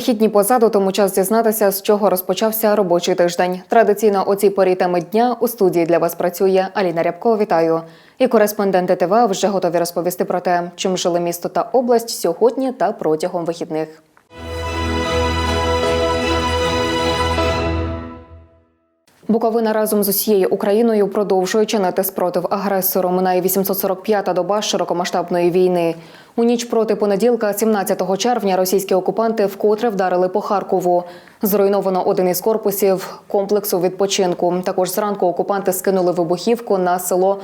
Вихідні позаду, тому час дізнатися, з чого розпочався робочий тиждень. Традиційно у цій порі теми дня у студії для вас працює Аліна Рябко. Вітаю. І кореспонденти ТВ вже готові розповісти про те, чим жили місто та область сьогодні та протягом вихідних. Буковина разом з усією Україною продовжує чинити спротив агресору. Минає 845-та доба широкомасштабної війни. У ніч проти понеділка, 17 червня, російські окупанти вкотре вдарили по Харкову. Зруйновано один із корпусів комплексу відпочинку. Також зранку окупанти скинули вибухівку на село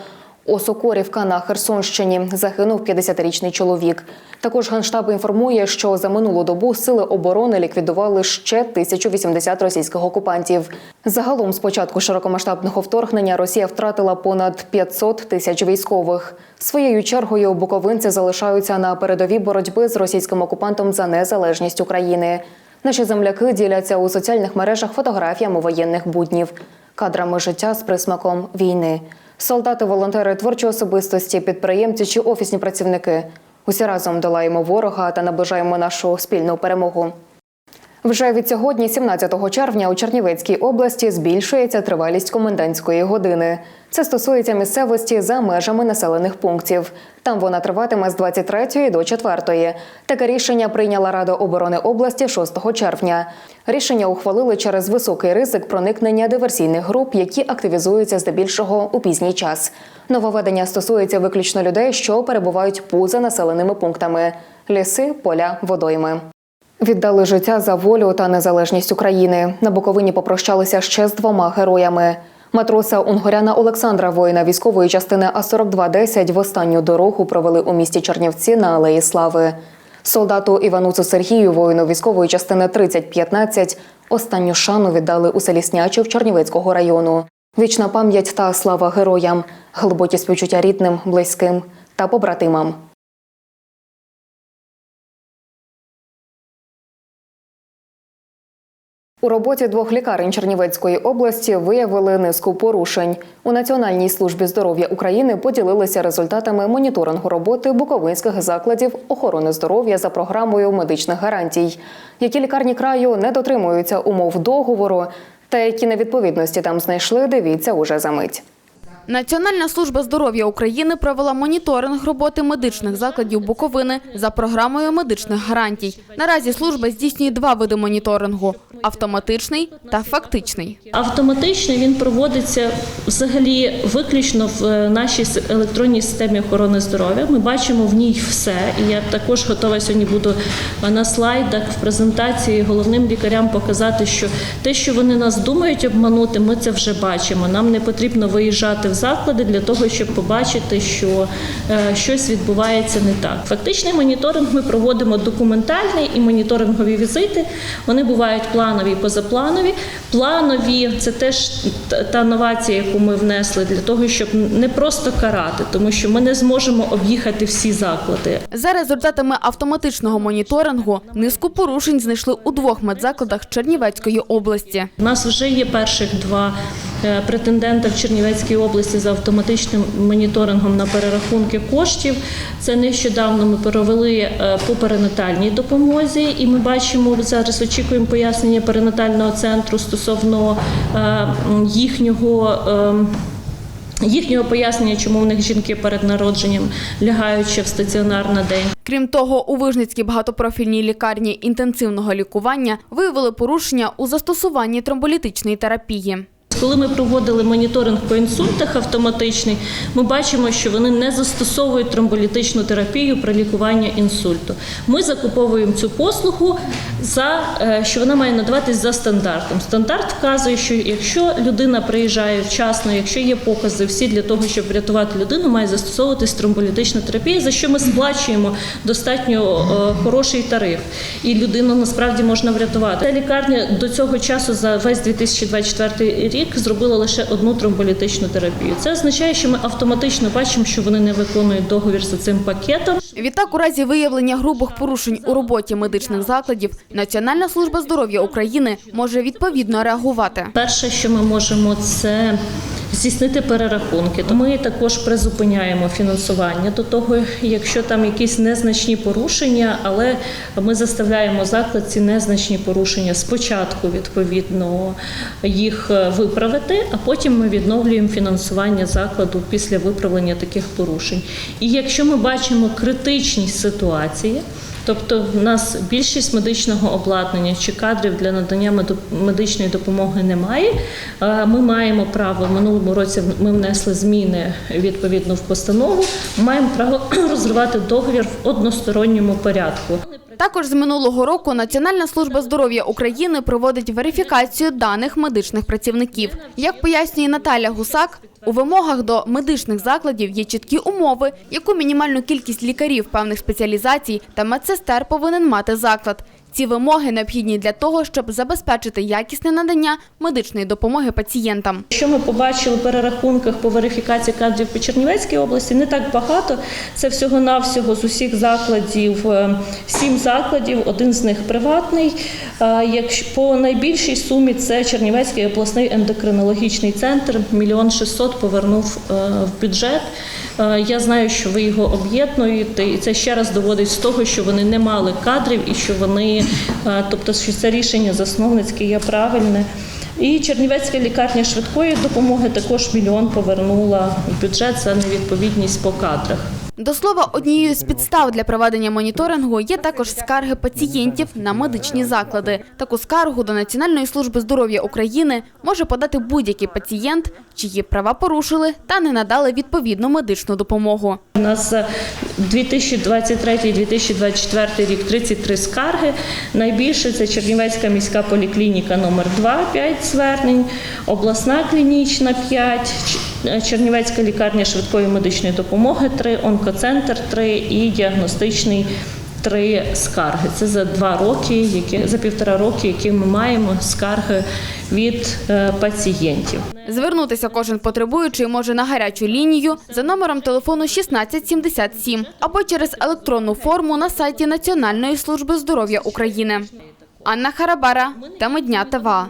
Осокорівка на Херсонщині загинув 50-річний чоловік. Також генштаб інформує, що за минулу добу сили оборони ліквідували ще 1080 російських окупантів. Загалом, з початку широкомасштабного вторгнення, Росія втратила понад 500 тисяч військових. Своєю чергою буковинці залишаються на передовій боротьби з російським окупантом за незалежність України. Наші земляки діляться у соціальних мережах фотографіями воєнних буднів, кадрами життя з присмаком війни. Солдати, волонтери, творчі особистості, підприємці чи офісні працівники. Усі разом долаємо ворога та наближаємо нашу спільну перемогу. Вже від сьогодні, 17 червня, у Чернівецькій області збільшується тривалість комендантської години. Це стосується місцевості за межами населених пунктів. Там вона триватиме з 23 до 4. Таке рішення прийняла Рада оборони області 6 червня. Рішення ухвалили через високий ризик проникнення диверсійних груп, які активізуються здебільшого у пізній час. Нововведення стосується виключно людей, що перебувають поза населеними пунктами: ліси, поля, водойми. Віддали життя за волю та незалежність України. На Буковині попрощалися ще з двома героями. Матроса Унгоряна Олександра, воїна військової частини А-4210, в останню дорогу провели у місті Чернівці на Алеї Слави. Солдату Івануцу Сергію, воїну військової частини 3015, останню шану віддали у селі Снячів Чернівецького району. Вічна пам'ять та слава героям, глибокі співчуття рідним, близьким та побратимам. У роботі двох лікарень Чернівецької області виявили низку порушень. У Національній службі здоров'я України поділилися результатами моніторингу роботи буковинських закладів охорони здоров'я за програмою медичних гарантій, які лікарні краю не дотримуються умов договору, та які невідповідності там знайшли. Дивіться уже за мить. Національна служба здоров'я України провела моніторинг роботи медичних закладів Буковини за програмою медичних гарантій. Наразі служба здійснює два види моніторингу: автоматичний та фактичний. Автоматично він проводиться взагалі виключно в е, нашій електронній системі охорони здоров'я. Ми бачимо в ній все. І я також готова сьогодні буду е, на слайдах в презентації головним лікарям показати, що те, що вони нас думають обманути, ми це вже бачимо. Нам не потрібно виїжджати в заклади для того, щоб побачити, що е, щось відбувається не так. Фактичний моніторинг ми проводимо документальний і моніторингові візити. Вони бувають планові і позапланові. Планові це теж та- новація, яку ми внесли для того, щоб не просто карати, тому що ми не зможемо об'їхати всі заклади. За результатами автоматичного моніторингу низку порушень знайшли у двох медзакладах Чернівецької області. У нас вже є перших два претендента в Чернівецькій області за автоматичним моніторингом на перерахунки коштів. Це нещодавно ми провели е, по перинатальній допомозі, і ми бачимо зараз очікуємо пояснення перинатального центру стосовно е, їхнього. ем, Їхнього пояснення, чому в них жінки перед народженням лягають ще в стаціонар на день. Крім того, у Вижницькій багатопрофільній лікарні інтенсивного лікування виявили порушення у застосуванні тромболітичної терапії. Коли ми проводили моніторинг по інсультах автоматичний, ми бачимо, що вони не застосовують тромболітичну терапію при лікуванні інсульту. Ми закуповуємо цю послугу за е, що вона має надаватись за стандартом. Стандарт вказує, що якщо людина приїжджає вчасно, якщо є покази, всі для того, щоб врятувати людину, має застосовуватись тромболітична терапія, за що ми сплачуємо достатньо е, хороший тариф, і людину насправді можна врятувати. Та лікарня до цього часу за весь 2024 рік зробила лише одну тромболітичну терапію. Це означає, що ми автоматично бачимо, що вони не виконують договір за цим пакетом. Відтак, у разі виявлення грубих порушень у роботі медичних закладів, Національна служба здоров'я України може відповідно реагувати. Перше, що ми можемо, це здійснити перерахунки. Ми також призупиняємо фінансування до того, якщо там якісь незначні порушення, але ми заставляємо заклад ці незначні порушення спочатку відповідно їх е, виправити, а потім ми відновлюємо фінансування закладу після виправлення таких порушень. І якщо ми бачимо критичність ситуації, Тобто в нас більшість медичного обладнання чи кадрів для надання медичної допомоги немає. Ми маємо право в минулому році ми внесли зміни відповідно в постанову. Маємо право розривати договір в односторонньому порядку. Також з минулого року Національна служба здоров'я України проводить верифікацію даних медичних працівників. Як пояснює Наталя Гусак, у вимогах до медичних закладів є чіткі умови, яку мінімальну кількість лікарів певних спеціалізацій та медсестер повинен мати заклад. Ці вимоги необхідні для того, щоб забезпечити якісне надання медичної допомоги пацієнтам. Що ми побачили в перерахунках по верифікації кадрів по Чернівецькій області, не так багато. Це всього-навсього з усіх закладів, е, сім закладів, один з них приватний. Е, Якщо по найбільшій сумі це Чернівецький обласний ендокринологічний центр, мільйон шістсот повернув е, в бюджет. Я знаю, що ви його об'єднуєте, і це ще раз доводить з того, що вони не мали кадрів і що вони, тобто, що це рішення засновницьке є правильне. І Чернівецька лікарня швидкої допомоги також мільйон повернула в бюджет за невідповідність по кадрах. До слова, однією з підстав для проведення моніторингу є також скарги пацієнтів на медичні заклади. Таку скаргу до Національної служби здоров'я України може подати будь-який пацієнт, чиї права порушили та не надали відповідну медичну допомогу. У нас за 2023-2024 рік 33 скарги. Найбільше це Чернівецька міська поліклініка номер 2 5 звернень, обласна клінічна 5, Чернівецька лікарня швидкої медичної допомоги 3, онкоцентр 3 і діагностичний три скарги. Це за два роки, які за півтора роки, які ми маємо скарги від е, пацієнтів. Звернутися кожен потребуючий може на гарячу лінію за номером телефону 1677 або через електронну форму на сайті Національної служби здоров'я України. Анна Харабара, теми дня ТВА.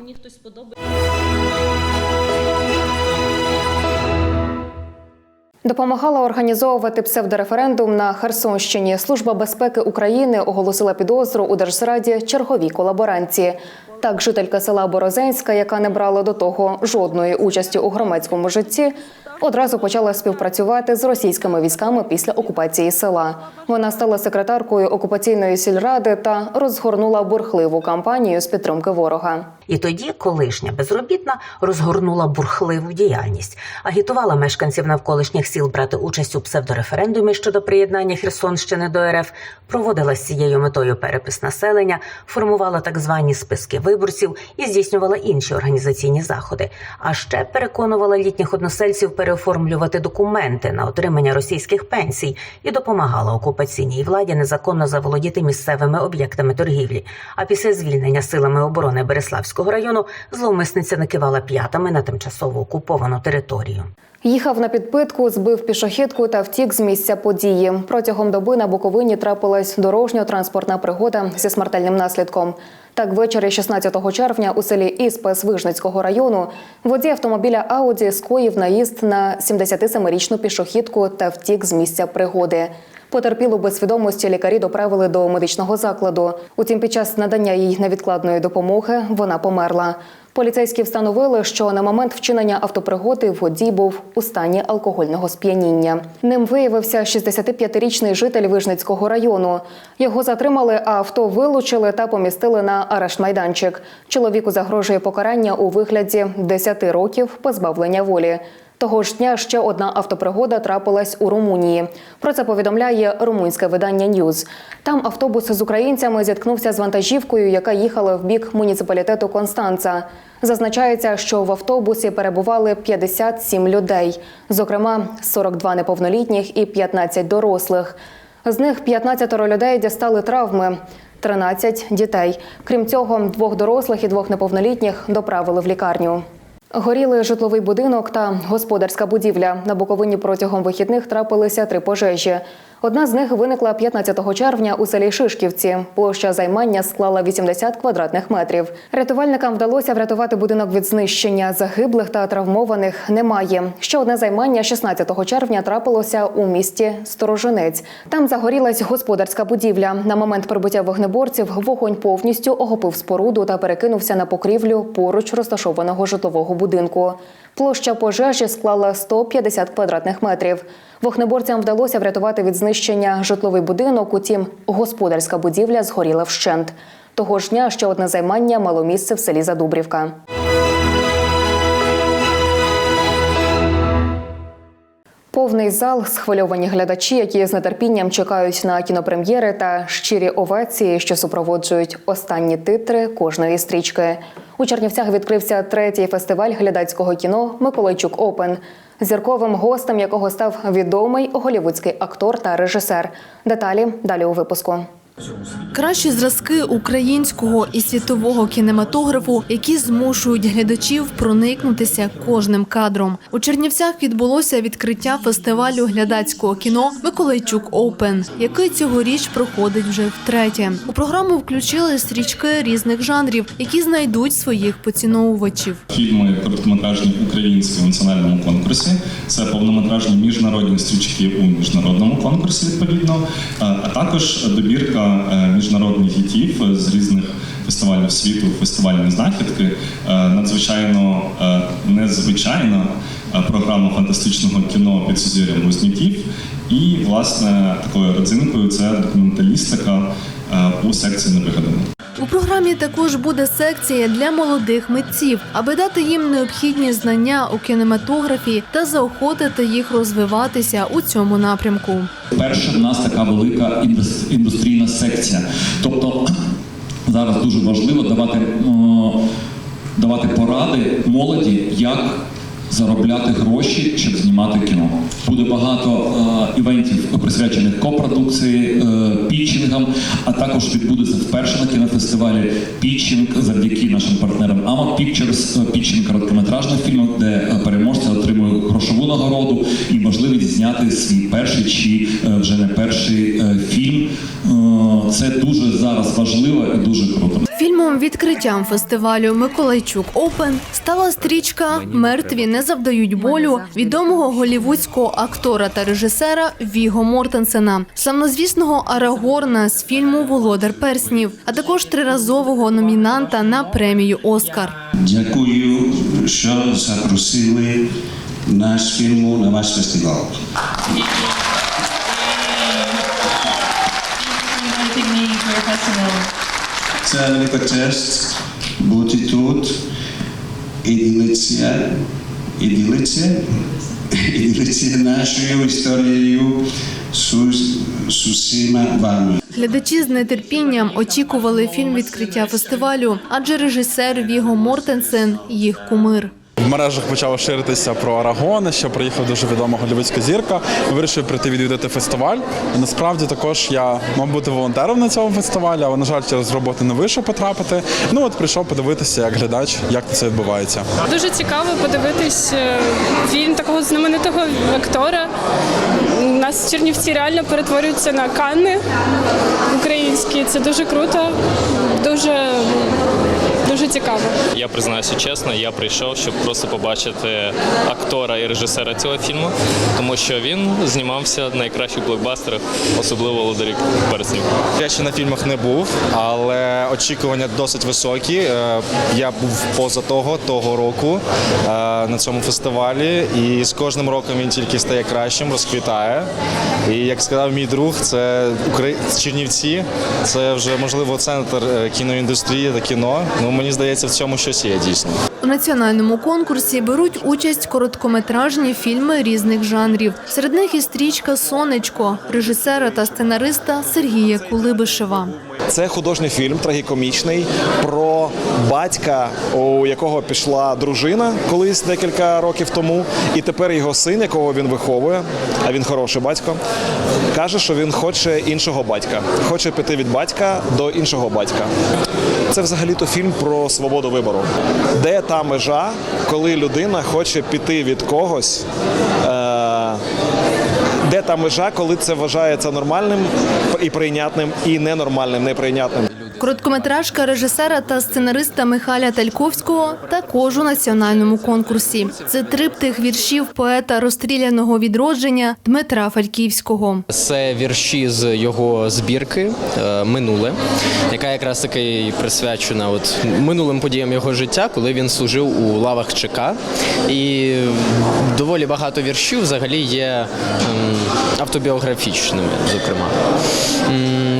Допомагала організовувати псевдореферендум на Херсонщині. Служба безпеки України оголосила підозру у держзраді черговій колаборанції. Так, жителька села Борозенська, яка не брала до того жодної участі у громадському житті, одразу почала співпрацювати з російськими військами після окупації села. Вона стала секретаркою окупаційної сільради та розгорнула бурхливу кампанію з підтримки ворога. І тоді колишня безробітна розгорнула бурхливу діяльність, агітувала мешканців навколишніх сіл брати участь у псевдореферендумі щодо приєднання Херсонщини до РФ, проводила з цією метою перепис населення, формувала так звані списки виборців і здійснювала інші організаційні заходи. А ще переконувала літніх односельців переоформлювати документи на отримання російських пенсій і допомагала окупаційній владі незаконно заволодіти місцевими об'єктами торгівлі. А після звільнення силами оборони Береславського району зловмисниця накивала п'ятами на тимчасово окуповану територію. Їхав на підпитку, збив пішохідку та втік з місця події. Протягом доби на Буковині трапилась дорожньо-транспортна пригода зі смертельним наслідком. Так, ввечері 16 червня у селі Іспес Вижницького району водій автомобіля Ауді скоїв наїзд на 77-річну пішохідку та втік з місця пригоди. Потерпілу без свідомості лікарі доправили до медичного закладу. Утім, під час надання їй невідкладної допомоги вона померла. Поліцейські встановили, що на момент вчинення автопригоди водій був у стані алкогольного сп'яніння. Ним виявився 65-річний житель Вижницького району. Його затримали, а авто вилучили та помістили на арешт-майданчик. Чоловіку загрожує покарання у вигляді 10 років позбавлення волі. Того ж дня ще одна автопригода трапилась у Румунії. Про це повідомляє румунське видання Ньюз. Там автобус з українцями зіткнувся з вантажівкою, яка їхала в бік муніципалітету Констанца. Зазначається, що в автобусі перебували 57 людей, зокрема 42 неповнолітніх і 15 дорослих. З них 15 людей дістали травми. 13 дітей. Крім цього, двох дорослих і двох неповнолітніх доправили в лікарню. Горіли житловий будинок та господарська будівля. На Буковині протягом вихідних трапилися три пожежі. Одна з них виникла 15 червня у селі Шишківці. Площа займання склала 80 квадратних метрів. Рятувальникам вдалося врятувати будинок від знищення. Загиблих та травмованих немає. Ще одне займання 16 червня трапилося у місті Сторожинець. Там загорілась господарська будівля. На момент прибуття вогнеборців вогонь повністю охопив споруду та перекинувся на покрівлю поруч розташованого житлового будинку. Площа пожежі склала 150 квадратних метрів. Вогнеборцям вдалося врятувати від знищення житловий будинок, утім, господарська будівля згоріла вщент. Того ж дня ще одне займання мало місце в селі Задубрівка. Повний зал, схвильовані глядачі, які з нетерпінням чекають на кінопрем'єри та щирі овації, що супроводжують останні титри кожної стрічки. У Чернівцях відкрився третій фестиваль глядацького кіно Миколайчук Опен, зірковим гостем якого став відомий голівудський актор та режисер. Деталі далі у випуску. Кращі зразки українського і світового кінематографу, які змушують глядачів проникнутися кожним кадром. У Чернівцях відбулося відкриття фестивалю глядацького кіно Миколайчук Оупен, який цьогоріч проходить вже втретє. У програму включили стрічки різних жанрів, які знайдуть своїх поціновувачів. Фільми короткометражні українські у національному конкурсі. Це повнометражні міжнародні стрічки у міжнародному конкурсі, відповідно, а а також добірка е, міжнародних гітів з різних фестивалів світу, фестивальні знахідки. Е, Надзвичайно е, незвичайна програма фантастичного кіно під сузір'ям Гузнітів. І, власне, такою родзинкою це документалістика у секції невигадано. У програмі також буде секція для молодих митців, аби дати їм необхідні знання у кінематографі та заохотити їх розвиватися у цьому напрямку. Перше, в нас така велика індус- індустрійна секція. Тобто зараз дуже важливо давати, давати поради молоді, як заробляти гроші, щоб знімати кіно. Буде багато е, івентів, присвячених копродукції, е, пітчингам, а також відбудеться вперше на кінофестивалі пітчинг завдяки нашим партнерам AMA Pictures, е, пітчинг короткометражних фільмів, де е, переможці отримують грошову нагороду і можливість зняти свій перший чи е, вже не перший е, фільм. Е, Це дуже зараз важливо і дуже круто. Фільмом відкриттям фестивалю Миколайчук Опен стала стрічка Мертві не завдають болю відомого голівудського актора та режисера Віго Мортенсена, славнозвісного Арагорна з фільму Володар перснів, а також триразового номінанта на премію Оскар. Дякую, що запросили наш фільм на ваш фестиваль. Це велика честь бути тут і ділитися, і ділитися, і ділитися нашою історією з, усіма вами. Глядачі з нетерпінням очікували фільм відкриття фестивалю, адже режисер Віго Мортенсен їх кумир. В мережах почало ширитися про Арагона, що приїхала дуже відома голівудська зірка. Вирішив прийти відвідати фестиваль. Насправді також я мав бути волонтером на цьому фестивалі, але на жаль, через роботу не вийшов потрапити. Ну от прийшов подивитися як глядач, як це відбувається. Дуже цікаво подивитись е, фільм такого знаменитого актора. У нас Чернівці реально перетворюються на Канни українські. Це дуже круто, дуже, дуже цікаво. Я признаюся чесно, я прийшов, щоб просто побачити актора і режисера цього фільму, тому що він знімався в найкращих блокбастерах, особливо «Володарі перснів. Я ще на фільмах не був, але очікування досить високі. Е, Я був поза того того року е, на цьому фестивалі, і з кожним роком він тільки стає кращим, розквітає. І як сказав мій друг, це Украї- Чернівці, це вже можливо центр е, кіноіндустрії та кіно. Ну мені здається, в цьому щось є дійсно. У національному конкурсі беруть участь короткометражні фільми різних жанрів. Серед них і стрічка Сонечко режисера та сценариста Сергія Кулибишева. Це художній фільм, трагікомічний, про батька, у якого пішла дружина колись декілька років тому, і тепер його син, якого він виховує, а він хороший батько, каже, що він хоче іншого батька, хоче піти від батька до іншого батька. Це взагалі-то фільм про свободу вибору. Де та межа, коли людина хоче піти від когось, е- де та межа, коли це вважається нормальним і прийнятним, і ненормальним, неприйнятним. Короткометражка режисера та сценариста Михайля Тальковського також у національному конкурсі. Це триптих віршів поета розстріляного відродження Дмитра Фальківського. Це вірші з його збірки е, Минуле, яка якраз таки присвячена от минулим подіям його життя, коли він служив у лавах ЧК. І доволі багато віршів взагалі є ем, автобіографічними, зокрема.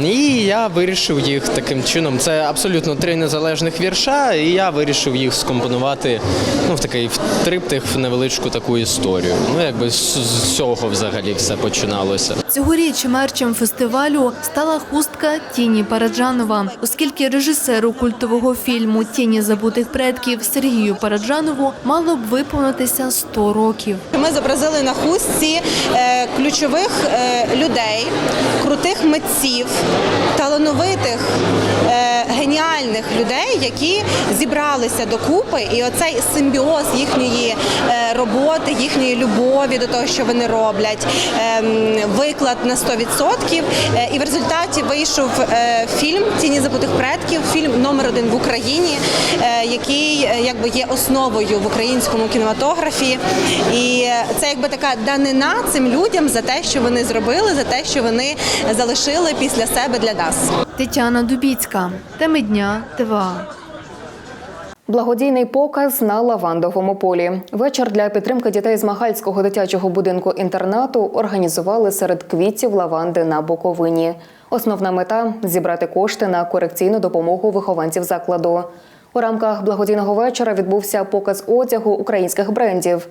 І я вирішив їх таким чином. Це абсолютно три незалежних вірша, і я вирішив їх скомпонувати ну, в такий в триптих, в невеличку таку історію. Ну, якби з, з цього взагалі все починалося. Цьогоріч мерчем фестивалю стала хустка Тіні Параджанова, оскільки режисеру культового фільму Тіні забутих предків Сергію Параджанову мало б виповнитися 100 років. Ми зобразили на хустці е, ключових е, людей, крутих митців, талановитих, е, геніальних людей, які зібралися докупи, і оцей симбіоз їхньої е, роботи, їхньої любові до того, що вони роблять, е, виклад на 100%. Е, І в результаті вийшов е, фільм Тіні забутих предків, фільм номер один в Україні, який якби є основою в українському кінематографі. І це якби така данина цим людям за те, що вони зробили, за те, що вони залишили після себе для нас. Тетяна Дубіцька. Теми дня ТВА. Благодійний показ на лавандовому полі. Вечір для підтримки дітей з Махальського дитячого будинку інтернату організували серед квітів лаванди на Буковині. Основна мета зібрати кошти на корекційну допомогу вихованців закладу. У рамках благодійного вечора відбувся показ одягу українських брендів.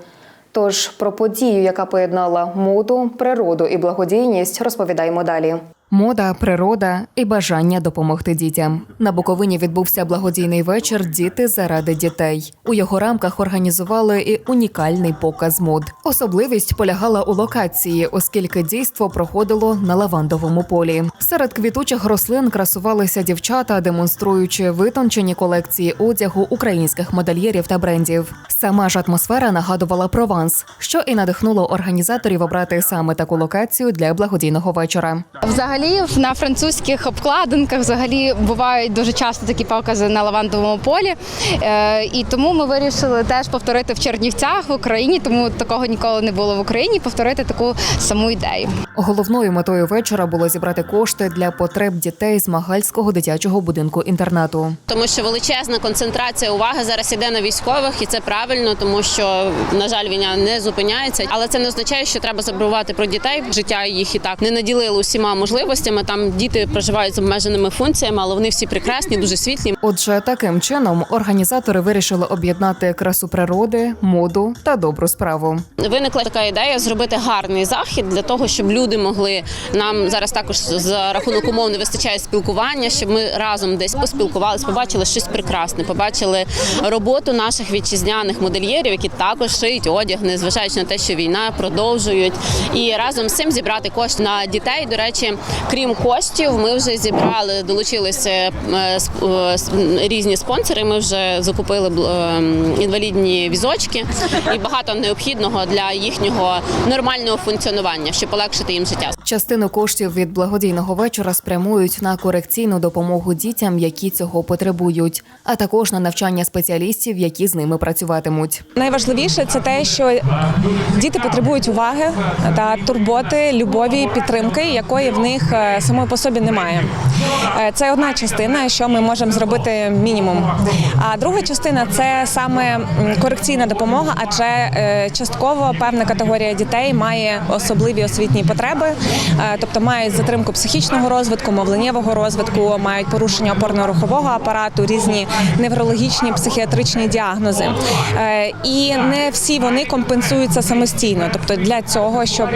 Тож про подію, яка поєднала моду, природу і благодійність, розповідаємо далі. Мода, природа і бажання допомогти дітям. На Буковині відбувся благодійний вечір Діти заради дітей. У його рамках організували і унікальний показ мод. Особливість полягала у локації, оскільки дійство проходило на лавандовому полі. Серед квітучих рослин красувалися дівчата, демонструючи витончені колекції одягу українських модельєрів та брендів. Сама ж атмосфера нагадувала Прованс, що і надихнуло організаторів обрати саме таку локацію для благодійного вечора. Взагалі на французьких обкладинках взагалі бувають дуже часто такі покази на лавандовому полі. Е, і тому ми вирішили теж повторити в Чернівцях в Україні, тому такого ніколи не було в Україні. Повторити таку саму ідею. Головною метою вечора було зібрати кошти для потреб дітей з Магальського дитячого будинку інтернату. тому що величезна концентрація уваги зараз іде на військових, і це правильно, тому що на жаль, війна не зупиняється. Але це не означає, що треба забувати про дітей. Життя їх і так не наділили усіма можливостями. Там діти проживають з обмеженими функціями, але вони всі прекрасні, дуже світлі. Отже, таким чином організатори вирішили об'єднати красу природи, моду та добру справу. Виникла така ідея зробити гарний захід для того, щоб люди могли нам зараз також за рахунок умов не вистачає спілкування, щоб ми разом десь поспілкувалися, побачили щось прекрасне, побачили роботу наших вітчизняних модельєрів, які також шиють одяг, незважаючи на те, що війна продовжують. І разом з цим зібрати кошти на дітей. До речі, крім коштів, ми вже зібрали, долучилися е, е, різні спонсори. Ми вже закупили е, інвалідні візочки і багато необхідного для їхнього нормального функціонування, щоб полегшити їм життя. Частину коштів від благодійного вечора спрямують на корекційну допомогу дітям, які цього потребують, а також на навчання спеціалістів, які з ними працюватимуть. Найважливіше це те, що діти потребують уваги та турботи, любові, підтримки, якої в них е, самої по собі немає. Е, Це одна частина, що ми можемо зробити мінімум. А друга частина це саме корекційна допомога, адже е, частково певна категорія дітей має особливі освітні потреби, тобто мають затримку психічного розвитку, мовленнєвого розвитку, мають порушення опорно-рухового апарату, різні неврологічні психіатричні діагнози. І не всі вони компенсуються самостійно. Тобто для цього, щоб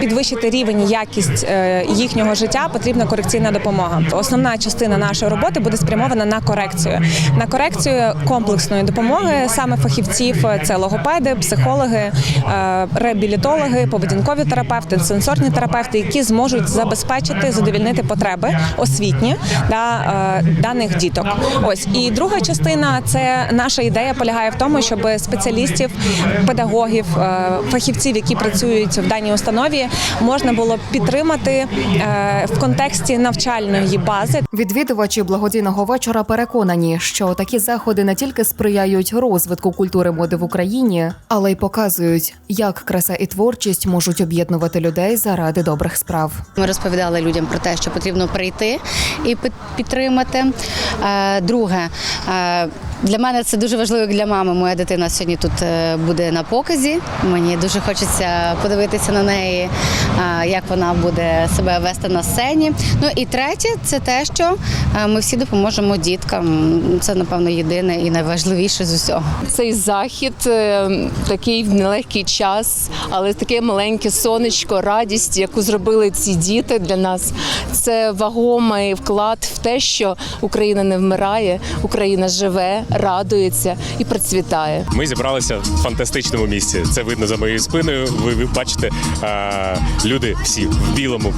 підвищити рівень якість їх їхнього життя потрібна корекційна допомога. Основна частина нашої роботи буде спрямована на корекцію, на корекцію комплексної допомоги саме фахівців. Це логопеди, психологи, е, реабілітологи, поведінкові терапевти, сенсорні терапевти, які зможуть забезпечити задовільнити потреби освітні да, е, даних діток. Ось і друга частина це наша ідея полягає в тому, щоб спеціалістів, педагогів, е, фахівців, які працюють в даній установі, можна було підтримати в контексті навчальної бази. Відвідувачі благодійного вечора переконані, що такі заходи не тільки сприяють розвитку культури моди в Україні, але й показують, як краса і творчість можуть об'єднувати людей заради добрих справ. Ми розповідали людям про те, що потрібно прийти і під- підтримати. Е, Друге, е, для мене це дуже важливо як для мами. Моя дитина сьогодні тут е, буде на показі. Мені дуже хочеться подивитися на неї, е, як вона буде себе вести на сцені. Ну і третє, це те, що е, ми всі допоможемо діткам. Це напевно єдине і найважливіше з усього. Цей захід е, такий в нелегкий час, але таке маленьке сонечко, радість, яку зробили ці діти для нас. Це вагомий вклад в те, що Україна не вмирає, Україна живе, радується і процвітає. Ми зібралися в фантастичному місці. Це видно за моєю спиною. Ви, ви бачите, е, люди всі в білому,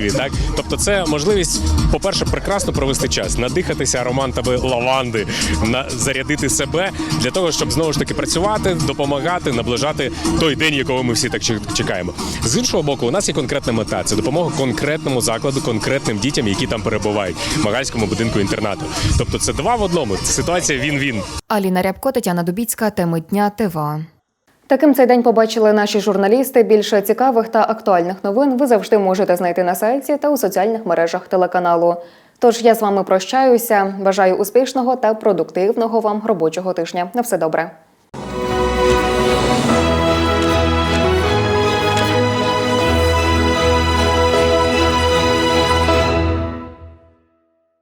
красиві. Так, тобто, це можливість, по-перше, прекрасно провести час, надихатися ароматами лаванди, на зарядити себе для того, щоб знову ж таки працювати, допомагати, наближати той день, якого ми всі так чек- чекаємо. З іншого боку, у нас є конкретна мета це допомога конкретному закладу, конкретним дітям, які там перебувають, в Магальському будинку інтернату. Тобто, це два в одному. Ситуація він-він. Аліна Рябко, Тетяна Дубіцька, теми дня ТВА. Таким цей день побачили наші журналісти. Більше цікавих та актуальних новин ви завжди можете знайти на сайті та у соціальних мережах телеканалу. Тож я з вами прощаюся. Бажаю успішного та продуктивного вам робочого тижня. На все добре.